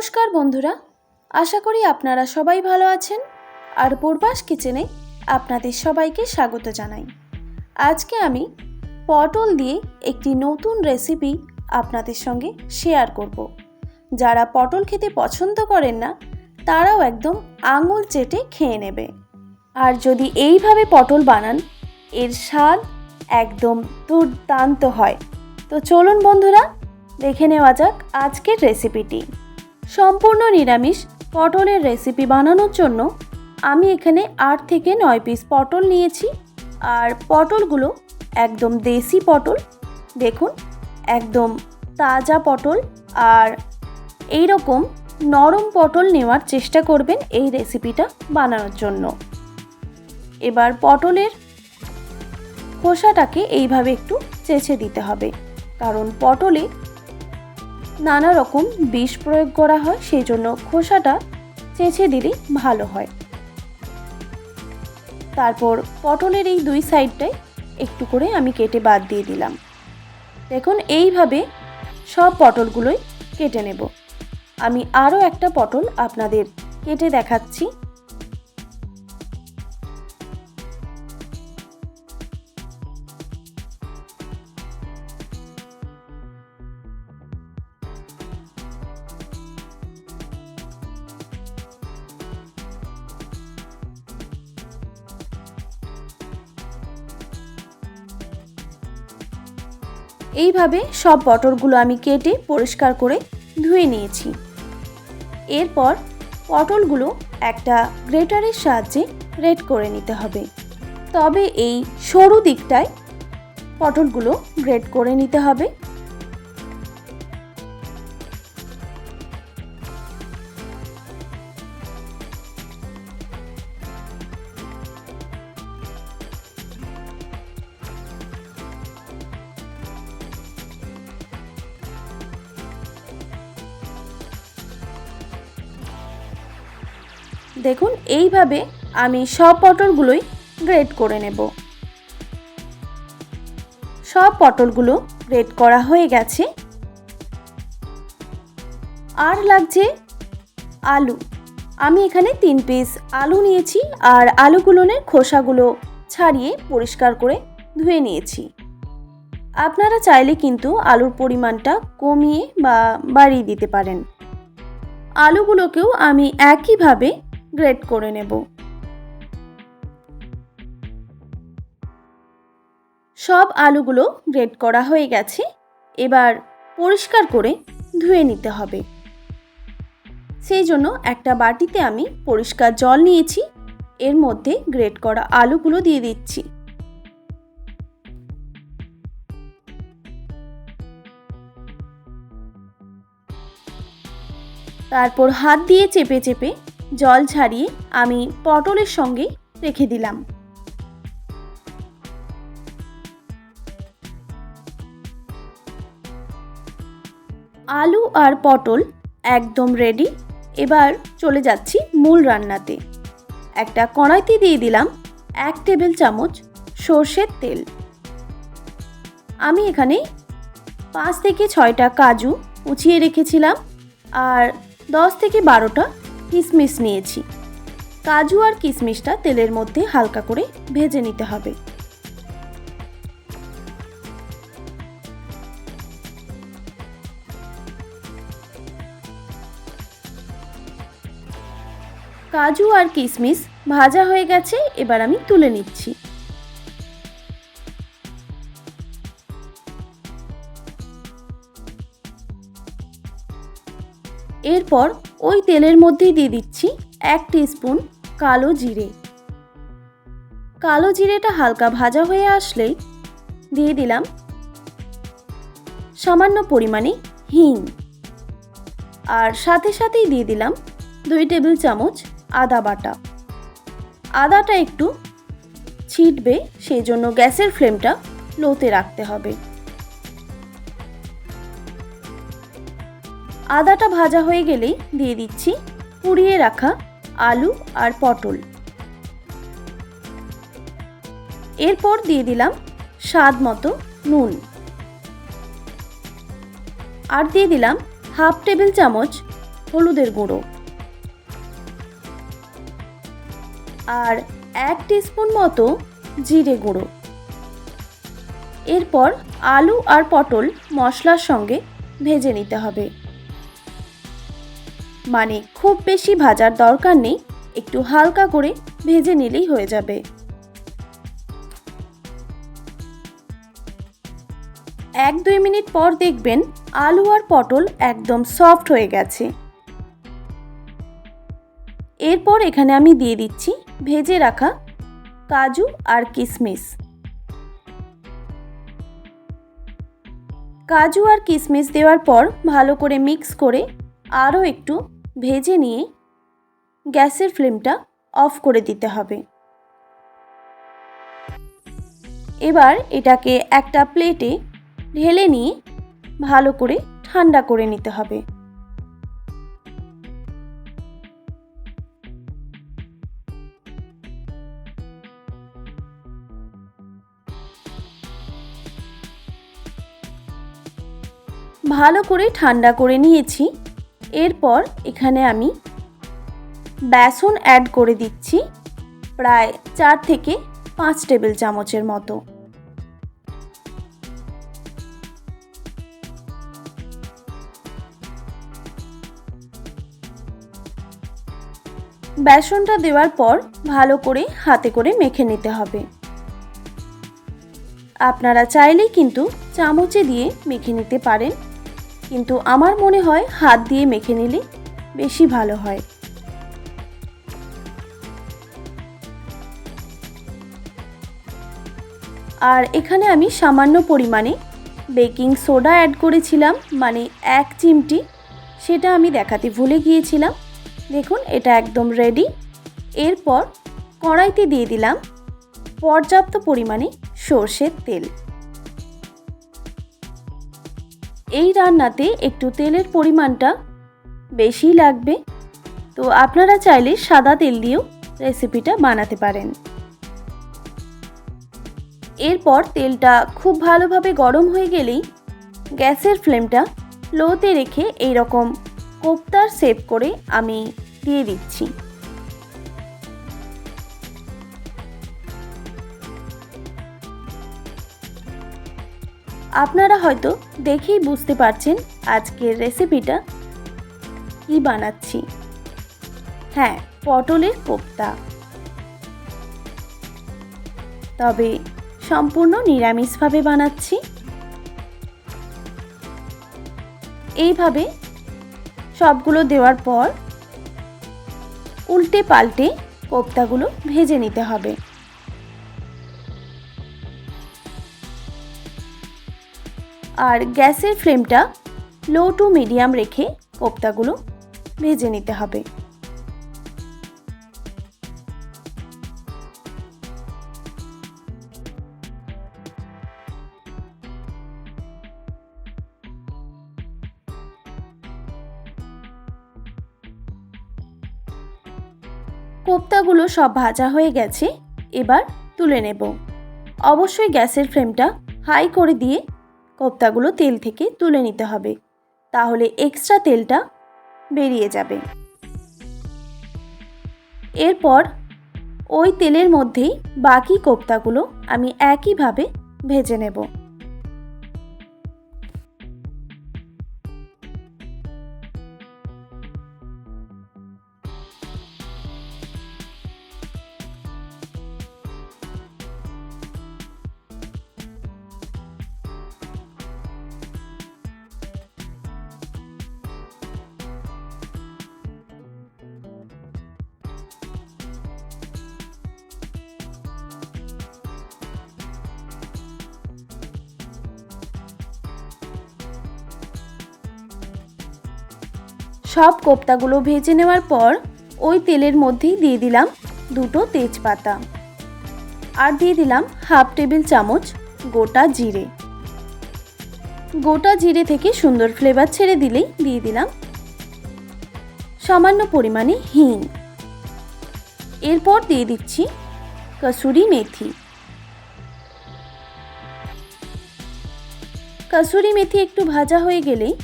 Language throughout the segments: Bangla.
নমস্কার বন্ধুরা, আশা করি আপনারা সবাই ভালো আছেন। আর পূর্বাস কিচেনে আপনাদের সবাইকে স্বাগত জানাই। আজকে আমি পটল দিয়ে একটি নতুন রেসিপি আপনাদের সঙ্গে শেয়ার করব। যারা পটল খেতে পছন্দ করেন না, তারাও একদম আঙুল চেটে খেয়ে নেবে। আর যদি এইভাবে পটল বানান, এর স্বাদ একদম দুর্দান্ত হয়। তো চলুন বন্ধুরা, দেখে নেওয়া যাক আজকের রেসিপিটি। সম্পূর্ণ নিরামিষ পটলের রেসিপি বানানোর জন্য আমি এখানে আট থেকে নয় পিস পটল নিয়েছি। আর পটলগুলো একদম দেশি পটল। দেখুন, একদম তাজা পটল। আর এই রকম নরম পটল নেওয়ার চেষ্টা করবেন এই রেসিপিটা বানানোর জন্য। এবার পটলের খোসাটাকে এইভাবে একটু চেঁচে দিতে হবে। কারণ পটলে নানা রকম বিষ প্রয়োগ করা হয়, সেই জন্য খোসাটা চেঁচে দিলেই ভালো হয়। তারপর পটলের এই দুই সাইডটাই একটু করে আমি কেটে বাদ দিয়ে দিলাম। দেখুন, এইভাবে সব পটলগুলোই কেটে নেব। আমি আরও একটা পটল আপনাদের কেটে দেখাচ্ছি। এইভাবে সব পটলগুলো আমি কেটে পরিষ্কার করে ধুয়ে নিয়েছি। এরপর পটলগুলো একটা গ্রেটারের সাহায্যে গ্রেট করে নিতে হবে। তবে এই সরু দিকটায় পটলগুলো গ্রেড করে নিতে হবে। দেখুন, এইভাবে আমি সব পটলগুলোই গ্রেড করে নেব। সব পটলগুলো গ্রেড করা হয়ে গেছে। আর লাগছে আলু। আমি এখানে তিন পিস আলু নিয়েছি আর আলুগুলোনের খোসাগুলো ছাড়িয়ে পরিষ্কার করে ধুয়ে নিয়েছি। আপনারা চাইলে কিন্তু আলুর পরিমাণটা কমিয়ে বা বাড়িয়ে দিতে পারেন। আলুগুলোকেও আমি একইভাবে গ্রেট করে নেব। সব আলুগুলো গ্রেট করা হয়ে গেছে। এবার পরিষ্কার করে ধুয়ে নিতে হবে। সেই জন্য একটা বাটিতে আমি পরিষ্কার জল নিয়েছি। এর মধ্যে গ্রেট করা আলুগুলো দিয়ে দিচ্ছি। তারপর হাত দিয়ে চেপে চেপে জল ছাড়িয়ে আমি পটলের সঙ্গে রেখে দিলাম। আলু আর পটল একদম রেডি এবার চলে যাচ্ছি মূল রান্নাতে। একটা কড়াইতে দিয়ে দিলাম এক টেবিল চামচ সর্ষের তেল। আমি এখানে পাঁচ থেকে ছয়টা কাজু উঁচিয়ে রেখেছিলাম আর দশ থেকে বারোটা কিশমিশ নিয়েছি। কাজু আর কিশমিশটা তেলের মধ্যে হালকা করে ভেজে নিতে হবে। কাজু আর কিশমিশ ভাজা হয়ে গেছে, এবার আমি তুলে নিচ্ছি। এরপর ওই তেলের মধ্যেই দিয়ে দিচ্ছি এক স্পুন কালো জিরে। কালো জিরেটা হালকা ভাজা হয়ে আসলেই দিয়ে দিলাম সামান্য পরিমাণে হিং। আর সাথে সাথেই দিয়ে দিলাম দুই টেবিল চামচ আদা বাটা। আদাটা একটু ছিটবে, সেই জন্য গ্যাসের ফ্লেমটা লোতে রাখতে হবে। আদাটা ভাজা হয়ে গেলেই দিয়ে দিচ্ছি পুড়িয়ে রাখা আলু আর পটল। এরপর দিয়ে দিলাম স্বাদ মতো নুন। আর দিয়ে দিলাম হাফ টেবিল চামচ হলুদের গুঁড়ো। আর এক টিস্পুন মতো জিরে গুঁড়ো। এরপর আলু আর পটল মশলার সঙ্গে ভেজে নিতে হবে। মানে খুব বেশি ভাজার দরকার নেই, একটু হালকা করে ভেজে নিলেই হয়ে যাবে। এক দুই মিনিট পর দেখবেন আলু আর পটল একদম সফট হয়ে গেছে। এরপর এখানে আমি দিয়ে দিচ্ছি ভেজে রাখা কাজু আর কিশমিশ কাজু আর কিশমিশ দেওয়ার পর ভালো করে মিক্স করে আরও একটু ভেজে নিয়ে গ্যাসের ফ্লেমটা অফ করে দিতে হবে। এবার এটাকে একটা প্লেটে ঢেলে নিয়ে ভালো করে ঠান্ডা করে নিতে হবে। ভালো করে ঠান্ডা করে নিয়েছি। এরপর এখানে আমি বেসন অ্যাড করে দিচ্ছি প্রায় চার থেকে পাঁচ টেবিল চামচের মতো। বেসনটা দেওয়ার পর ভালো করে হাতে করে মেখে নিতে হবে। আপনারা চাইলেই কিন্তু চামচে দিয়ে মেখে নিতে পারেন। কিন্তু আমার মনে হয় হাত দিয়ে মেখে নিলে বেশি ভালো হয়। আর এখানে আমি সামান্য পরিমাণে বেকিং সোডা অ্যাড করেছিলাম মানে এক চিমটি। সেটা আমি দেখাতে ভুলে গিয়েছিলাম। দেখুন, এটা একদম রেডি এরপর কড়াইতে দিয়ে দিলাম পর্যাপ্ত পরিমাণে সর্ষের তেল। এই রান্নাতে একটু তেলের পরিমাণটা বেশি লাগবে। তো আপনারা চাইলে সাদা তেল দিয়েও রেসিপিটা বানাতে পারেন। এরপর তেলটা খুব ভালোভাবে গরম হয়ে গেলেই গ্যাসের ফ্লেমটা লোতে রেখে এইরকম কোপ্তার সেভ করে আমি দিয়ে দিচ্ছি। আপনারা হয়তো দেখেই বুঝতে পারছেন আজকের রেসিপিটা কি বানাচ্ছি। হ্যাঁ পটলের কোপ্তা। তবে সম্পূর্ণ নিরামিষভাবে বানাচ্ছি। এইভাবে সবগুলো দেওয়ার পর উল্টে পাল্টে কোপ্তাগুলো ভেজে নিতে হবে। আর গ্যাসের ফ্লেমটা লো টু মিডিয়াম রেখে কোপ্তাগুলো ভেজে নিতে হবে। কোপ্তাগুলো সব ভাজা হয়ে গেছে, এবার তুলে নেব। অবশ্যই গ্যাসের ফ্লেমটা হাই করে দিয়ে কোপ্তাগুলো তেল থেকে তুলে নিতে হবে। তাহলে এক্সট্রা তেলটা বেরিয়ে যাবে। এরপর ওই তেলের মধ্যেই বাকি কোপ্তাগুলো আমি একইভাবে ভেজে নেব। সব কোপ্তাগুলো ভেজে নেওয়ার পর ওই তেলের মধ্যেই দিয়ে দিলাম দুটো তেজপাতা। আর দিয়ে দিলাম হাফ টেবিল চামচ গোটা জিরে। গোটা জিরে থেকে সুন্দর ফ্লেভার ছেড়ে দিলেই দিয়ে দিলাম সামান্য পরিমাণে হিং। এরপর দিয়ে দিচ্ছি কসুরি মেথি। কসুরি মেথি একটু ভাজা হয়ে গেলেই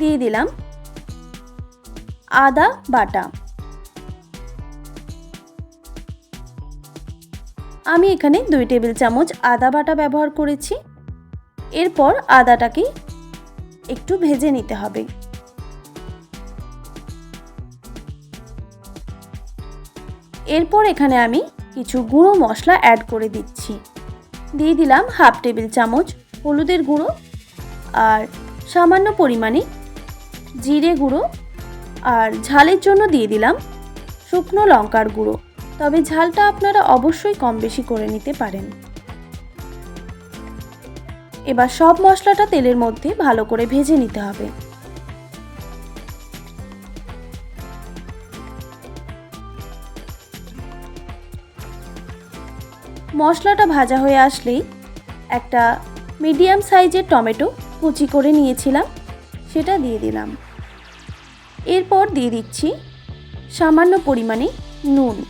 দিয়ে দিলাম আদা, বাটা। আমি এখানে দুই টেবিল চামচ আদা, বাটা ব্যবহার করেছি। এরপর আদাটাকে একটু ভেজে নিতে হবে। এরপর এখানে আমি কিছু গুঁড়ো মশলা অ্যাড করে দিচ্ছি। দিয়ে দিলাম হাফ টেবিল চামচ হলুদের গুঁড়ো আর সামান্য পরিমাণে জিরে গুঁড়ো। আর ঝালের জন্য দিয়ে দিলাম শুকনো লঙ্কার গুঁড়ো। তবে ঝালটা আপনারা অবশ্যই কম বেশি করে নিতে পারেন। এবার সব মশলাটা তেলের মধ্যে ভালো করে ভেজে নিতে হবে। মশলাটা ভাজা হয়ে আসলেই একটা মিডিয়াম সাইজের টমেটো কুচি করে নিয়েছিলাম, সেটা দিয়ে দিলাম। এরপর দিয়ে দিচ্ছি সামান্য পরিমাণে নুন।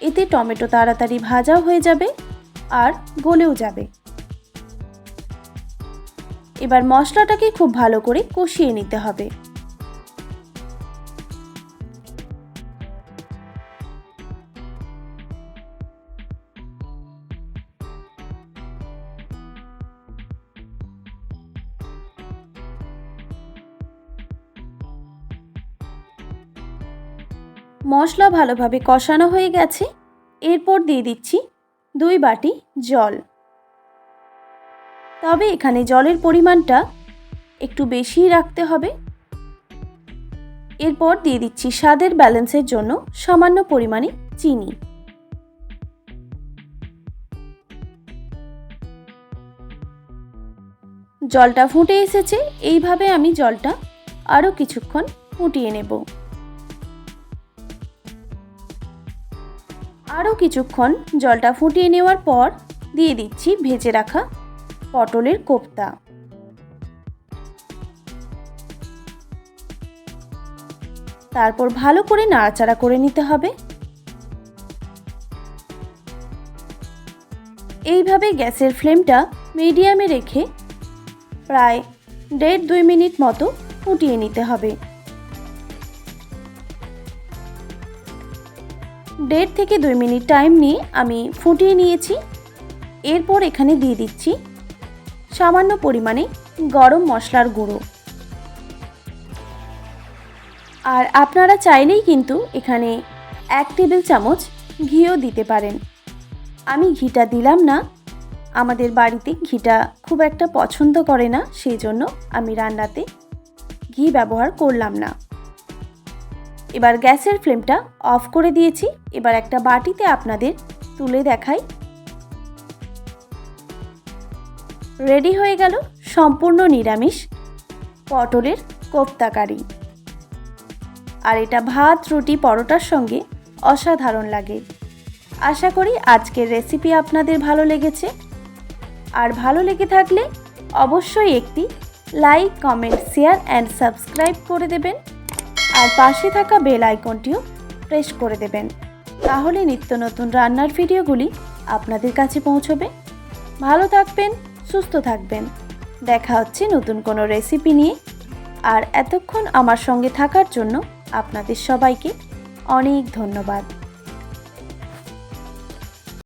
এতে টমেটো তাড়াতাড়ি ভাজাও হয়ে যাবে আর গলেও যাবে। এবার মশলাটাকে খুব ভালো করে কষিয়ে নিতে হবে। মশলা ভালোভাবে কষানো হয়ে গেছে। এরপর দিয়ে দিচ্ছি দুই বাটি জল। তবে এখানে জলের পরিমাণটা একটু বেশিই রাখতে হবে। এরপর দিয়ে দিচ্ছি স্বাদের ব্যালেন্সের জন্য সামান্য পরিমাণে চিনি। জলটা ফুটে এসেছে, এইভাবে আমি জলটা আরও কিছুক্ষণ ফুটিয়ে নেব। আরও কিছুক্ষণ জলটা ফুটিয়ে নেওয়ার পর দিয়ে দিচ্ছি ভেজে রাখা পটলের কোপ্তা। তারপর ভালো করে নাড়াচাড়া করে নিতে হবে। এইভাবে গ্যাসের ফ্লেমটা মিডিয়ামে রেখে প্রায় দেড় দুই মিনিট মতো ফুটিয়ে নিতে হবে। দেড় থেকে দুই মিনিট টাইম নিয়ে আমি ফুটিয়ে নিয়েছি। এরপর এখানে দিয়ে দিচ্ছি সামান্য পরিমাণে গরম মশলার গুঁড়ো। আর আপনারা চাইলেই কিন্তু এখানে এক টেবিল চামচ ঘিও দিতে পারেন। আমি ঘিটা দিলাম না। আমাদের বাড়িতে ঘিটা খুব একটা পছন্দ করে না, সেই জন্য আমি রান্নাতে ঘি ব্যবহার করলাম না। এবার গ্যাসের ফ্লেমটা অফ করে দিয়েছি। এবার একটা বাটিতে আপনাদের তুলে দেখাই। রেডি হয়ে গেল সম্পূর্ণ নিরামিষ পটলের কোপ্তাকারি আর এটা ভাত, রুটি, পরোটার সঙ্গে অসাধারণ লাগে। আশা করি আজকের রেসিপি আপনাদের ভালো লেগেছে। আর ভালো লেগে থাকলে অবশ্যই একটি like, comment, share and subscribe করে দেবেন। আর পাশে থাকা বেল আইকনটিও প্রেস করে দেবেন। তাহলে নিত্য নতুন রান্নার ভিডিওগুলি আপনাদের কাছে পৌঁছবে। ভালো থাকবেন, সুস্থ থাকবেন। দেখা হচ্ছে নতুন কোনো রেসিপি নিয়ে। আর এতক্ষণ আমার সঙ্গে থাকার জন্য আপনাদের সবাইকে অনেক ধন্যবাদ।